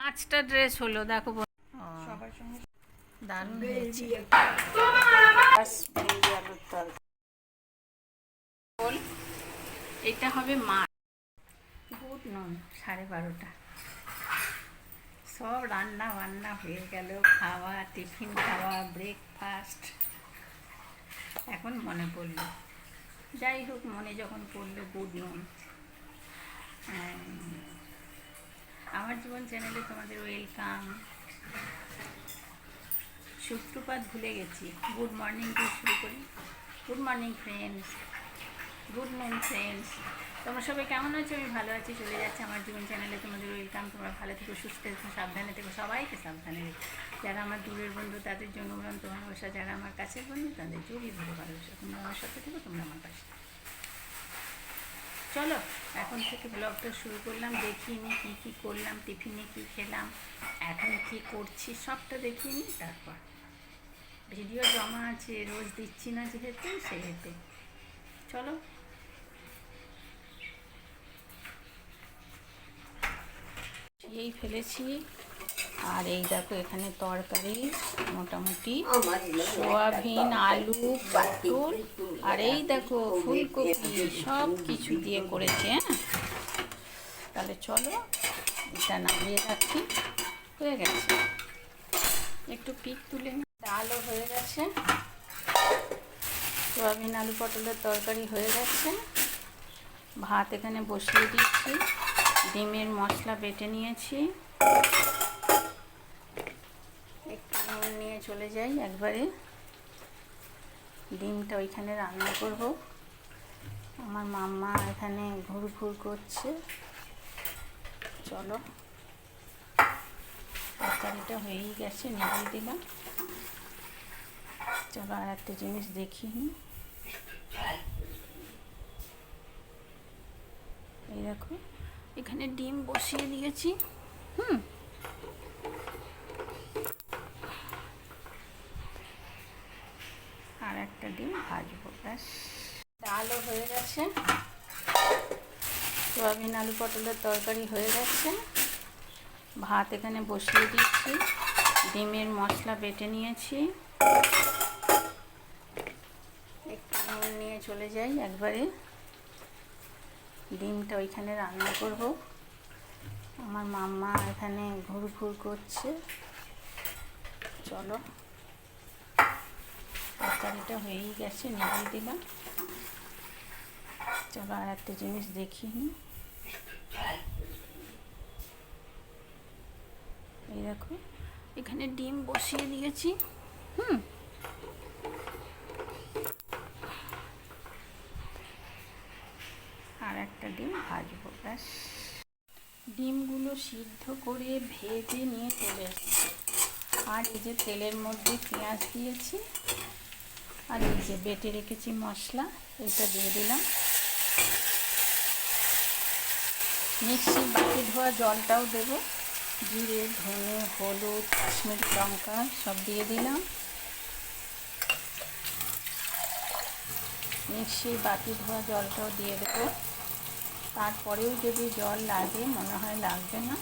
পাঁচটা ড্রেস হলো দেখো সবার সঙ্গে দারুণ হয়েছে। এটা হবে মা। গুড নুন সাড়ে বারোটা। সব রান্না বান্না হয়ে গেল খাওয়া টিফিন খাওয়া ব্রেকফাস্ট এখন মনে পড়ল। যাই হোক মনে যখন পড়ল গুড নুন আমার জীবন চ্যানেলে তোমাদের ওয়েলকাম সূত্রপাত ভুলে গেছি। গুড মর্নিং দিয়ে শুরু করি। Good morning friends good noon friends তোমরা সবাই কেমন আছো? আমি ভালো আছি, চলে যাচ্ছে আমার জীবন চ্যানেলে। তোমাদের ওয়েলকাম তোমরা ভালো থেকো, সুস্থ থেকো, সাবধানে থেকো, সবাইকে সাবধানে যারা আমার দূরের বন্ধু, তাদের জন্য উড়ন্ত ভালোবাসা। যারা আমার কাছের বন্ধু, তাদের জড়িয়ে ধরে ভালোবাসা। তোমরা আমার সাথে থেকো, তোমরা আমার কাছে চলো, এখন থেকে ব্লগটা শুরু করলাম দেখিয়ে নিই কী কী করলাম টিফিনে কী খেলাম, এখন কী করছি, সবটা দেখিয়ে নিই, তারপর। ভিডিও জমা আছে, রোজ দিচ্ছি না যেহেতু, সেহেতু। চলো। এই ফেলেছি। আর এই দেখো এখানে তরকারি মোটামুটি সোয়াবিন আলু পটল। আর এই দেখো ফুলকপি সব কিছু দিয়ে করেছে হ্যাঁ? তাহলে চলো এটা নামিয়ে রাখি। হয়ে গেছে। একটু পিক তুলে ডালও হয়ে গেছে। সোয়াবিন আলু পটলের তরকারি হয়ে গেছে। ভাত এখানে বসিয়ে দিচ্ছি। ডিমের মশলা বেটে নিয়েছি। একটু নিয়ে চলে যাই একবারে। ডিমটা ওইখানে রান্না করব। আমার মাম্মা এখানে ঘুর ঘুর করছে। চলো। তরকারিটা হয়েই গেছে নিভিয়ে দিলাম। চলো আর একটা জিনিস দেখি এই দেখো, এখানে ডিম বসিয়ে দিয়েছি। হুম আর একটা ডিম ভাজবো, ব্যাস। ডালও হয়ে গেছে। সোয়াবিন আলু পটলের তরকারি হয়ে গেছে। ভাত এখানে বসিয়ে দিচ্ছি। ডিমের মশলা বেটে নিয়েছি। একটু নিয়ে চলে যাই একবারে। ডিমটা ওইখানে রান্না করব। আমার মাম্মা এখানে ঘুর ঘুর করছে। চলো। তরকারিটা হয়েই গেছে নিভিয়ে দিলাম। চলো আর একটা জিনিস দেখি এই দেখো, এখানে ডিম বসিয়ে দিয়েছি। হুম। আর একটা ডিম ভাজবো, ব্যাস। ডিমগুলো সিদ্ধ করে ভেজে নিয়ে চলে আর এই যে তেলের মধ্যে পেঁয়াজ দিয়েছি আর এই যে বেটে রেখেছি মশলা, এটা দিয়ে দিলাম। মিক্সির বাটি ধোয়া জলটাও দেবো। জিরে, ধনে, হলুদ, কাশ্মীর লঙ্কা সব দিয়ে দিলাম। মিক্সির বাটি ধোয়া জলটাও দিয়ে দেবো। তারপরেও যদি জল লাগে, মনে হয় লাগবে না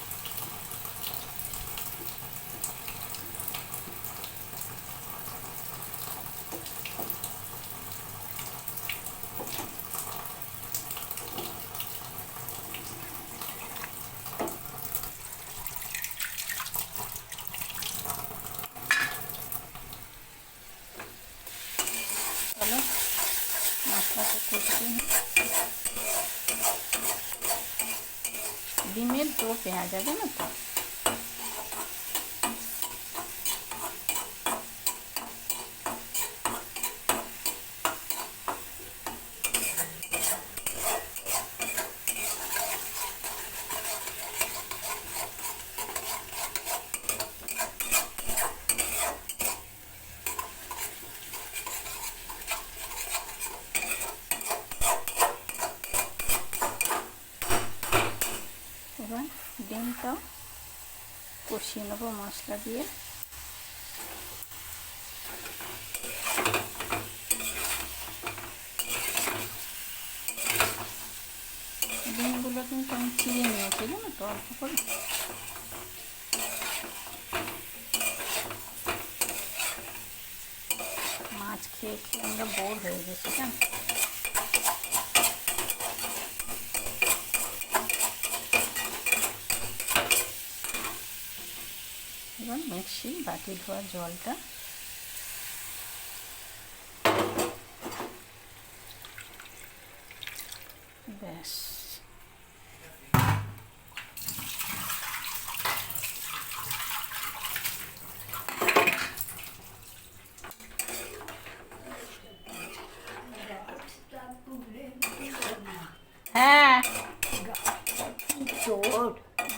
চলো মশলাটা করছি ডিমের দো পেঁয়াজ আছে না তো কষিয়ে নেব মশলা দিয়ে। ডিমগুলো কিন্তু আমি চিড়ে নিয়েছি না তো, অল্প করে। মাছ খেয়ে খেয়ে আমরা বোর হয়ে গেছি, জানো? মিক্সি বাটি ধোয়া জলটা। ব্যাস। হ্যাঁ।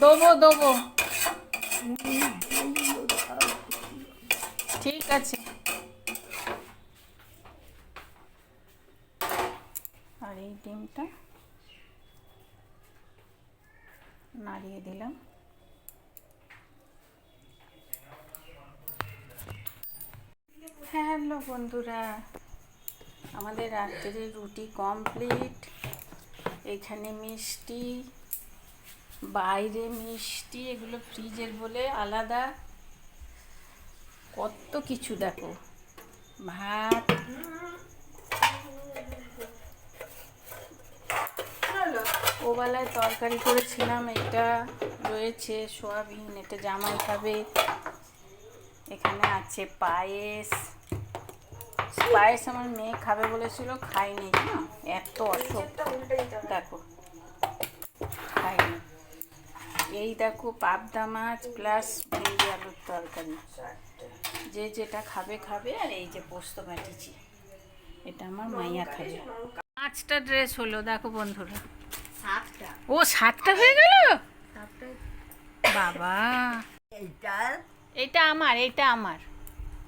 দেবো দেবো। আছে। আর এই ডিমটা নাড়িয়ে দিলাম। হ্যালো বন্ধুরা, আমাদের রাত্রের রুটি কমপ্লিট এখানে মিষ্টি, বাইরে মিষ্টি, এগুলো ফ্রিজের বলে আলাদা। কত কিছু দেখো। ভাত। ওবেলায় তরকারি করেছিলাম, এটা রয়েছে সোয়াবিন, এটা জামাই খাবে। এখানে আছে পায়েস। পায়েস আমার মেয়ে খাবে বলেছিল খাইনি না এত অসভ্য দেখো খাইনি এই দেখো পাবদা মাছ প্লাস ভেন্ডি আলুর তরকারি। যে যেটা খাবে খাবে আর এই যে পোস্ত বাটিছি এটা আমার মাইয়া খাবে। পাঁচটা ড্রেস হলো দেখো বন্ধুরা। সাতটা। ও সাতটা হয়ে গেল? বাবা। এইটা? এটা আমার এটা আমার।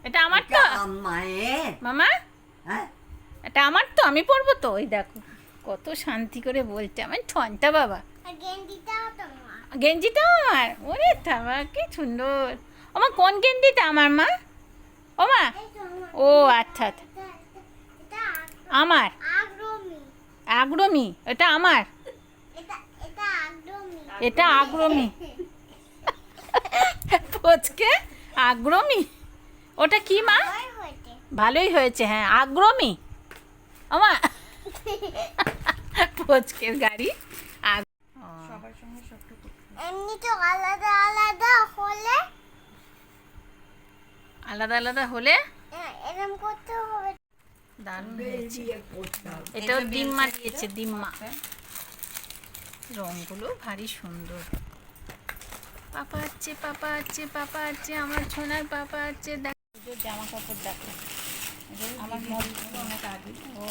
এটা আমার তো? মায়ের মামা? হ্যাঁ? এটা আমার তো আমি পরবো তো? ওই দেখো কত শান্তি করে বলছে আমার ঠনটা বাবা। গেঞ্জিটা আমার? ওরে থাবা কি সুন্দর। আমার কোন গেঞ্জিটা আমার মা? ওমা ও আচ্ছা আচ্ছা। আমার? আগ্রমী এটা আমার। এটা আগ্রমী পোচকে আগ্রমী ওটা কি মা? ভালোই হয়েছে হ্যাঁ আগ্রমী আমার পোচকের গাড়ি। এমনি তো আলাদা আলাদা হলে আলাদা আলাদা হলে এ- এরম করতে হবে। দারুণ হয়েছে। এটাও দিম্মা দিয়েছে দিম্মা রংগুলো ভারী সুন্দর। পাপা আছে পাপা আছে পাপা আছে আমার সোনার পাপা আছে দেখ। জামা কাপড় দেখো। আমার অনেক আগে।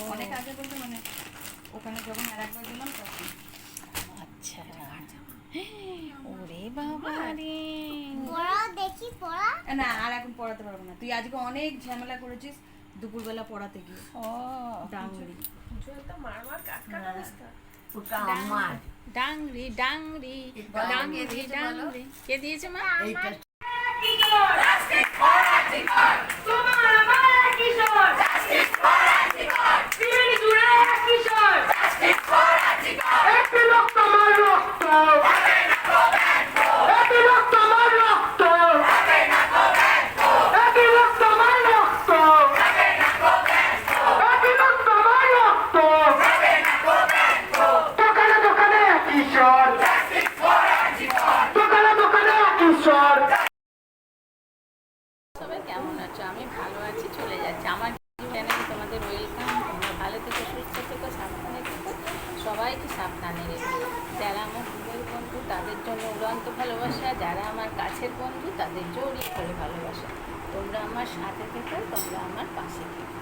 অনেক আগে বলতে মানে ওখানে যখন আর একবার গেলাম তখন। আচ্ছা। ওরে বাবা রে পড়া দেখি পড়া না আর এখন পড়াতে পারব না। তুই আজকে অনেক ঝামেলা করেছিস দুপুরবেলা পড়াতে গিয়ে। ও ডাঙ্গরি ওটা আমার। কে দিয়েছে মা? এইটা দোকানে কিশোর দোকানে দোকানে কিশোর সবাই কেমন আছো আমি ভালো আছি চলে যাচ্ছি আমার চ্যানেলে তোমাদের ওয়েলকাম তোমরা ভালো থেকো সুস্থ থেকো সাবধানে থেকো সবাইকে সাবধানে রেখো যারা আমার দূরের বন্ধু তাদের জন্য ভালোবাসা যারা আমার কাছের বন্ধু তাদের জড়িয়ে করে ভালোবাসা। তোমরা আমার সাথে থেকো তোমরা আমার পাশে থেকো।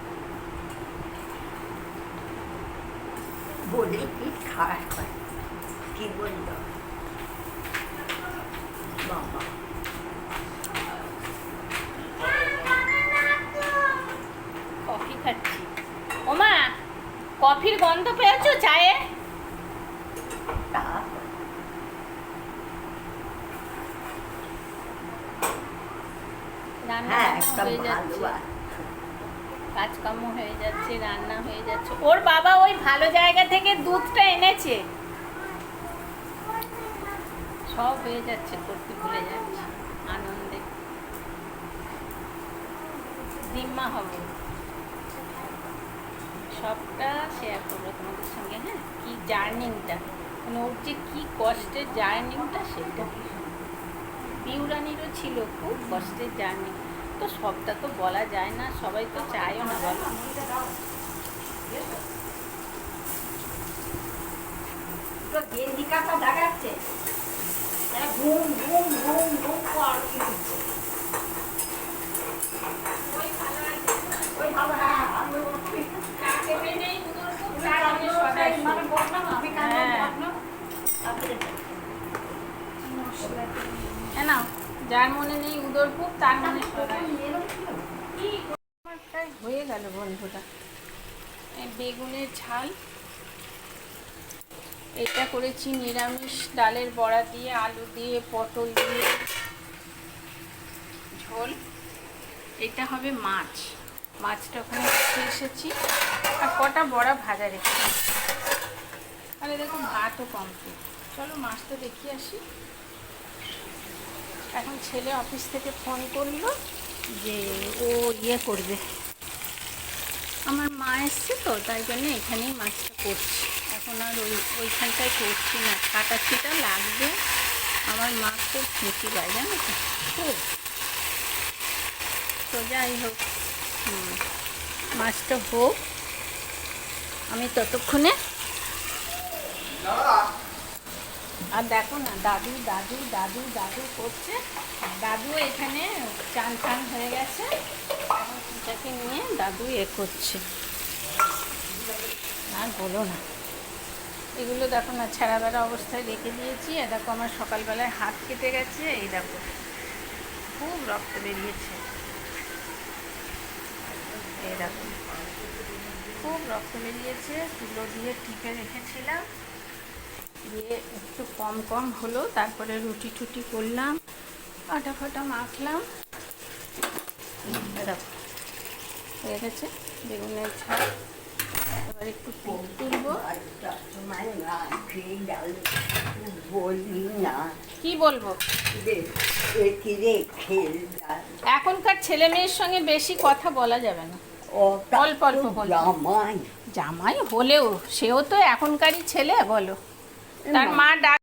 বলে কি খারাপ হয়? কি বলল বাবা। কফি খাচ্ছি। ওমা কফির গন্ধ পেয়েছ চায়ে তা রান্না হ্যাঁ বান্না একটা হয়ে ভালো যাচ্ছে আছে। কাজকর্ম হয়ে যাচ্ছে রান্না হয়ে যাচ্ছে ওর বাবা ওই ভালো জায়গা থেকে দুধটা এনেছে। সব হয়ে যাচ্ছে করতে ভুলে যাচ্ছে, আনন্দে। দিম্মা হবে। সবটা শেয়ার করব তোমাদের সঙ্গে হ্যাঁ? কি জার্নিংটা মানে ওর যে কী কষ্টের জার্নিংটা সেটা। বিউরানিরও ছিল খুব কষ্টের জার্নি। তো সবটা তো বলা যায় না, সবাই তো চায়ও না বলো। গেঞ্জি ঘুম ঘুম ঘুম ঘুম কি হচ্ছে? হ্যাঁ, মানে হ্যাঁ। হ্যাঁ যার মনে নেই উদরপুর তার মনে হয়ে গেল বন্ধুরা এই বেগুনের ঝাল এটা করেছি নিরামিষ ডালের বড়া দিয়ে, আলু দিয়ে, পটল দিয়ে। ঝোল। এটা হবে মাছ। মাছটা ওখানে রেখে এসেছি। আর কটা বড়া ভাজা রেখেছি আরে দেখো ভাতও কমপ্লিট চলো মাছটা দেখিয়ে আসি। এখন ছেলে অফিস থেকে ফোন করল যে ও ইয়ে করবে। আমার মা এসছে তো, তাই জন্য এখানেই মাছটা করছি। এখন আর ওই ওইখানটায় করছি না। কাটাছিটা লাগবে। আমার মা খুব খুশি পায় জানো তো? খুব তো যাই হোক মাছটা হোক। আমি ততক্ষণে আর দেখো না দাদু দাদু দাদু দাদু করছে। দাদু এখানে চান চান হয়ে গেছে। এটাকে নিয়ে দাদু এ করছে। আর বলো না। এগুলো দেখো না ছেঁড়া বেড়া অবস্থায় রেখে দিয়েছি। আর দেখো আমার সকালবেলায় হাত কেটে গেছে, এই দেখো, খুব রক্ত বেরিয়েছে। এই দেখো, খুব রক্ত বেরিয়েছে, তুলো দিয়ে টিপে রেখেছিলাম। দিয়ে একটু কম কম হলো, তারপরে রুটি টুটি করলাম, আটা ফাটা মাখলাম। দেখো, হয়ে গেছে, বেগুনের ঝাল। এবার একটু পিঠ তুলবো কি বলব? এখনকার ছেলে মেয়ের সঙ্গে বেশি কথা বলা যাবে না। অল্প অল্প জামাই। জামাই হলেও সেও তো এখনকারই ছেলে বলো। তার মা ডাক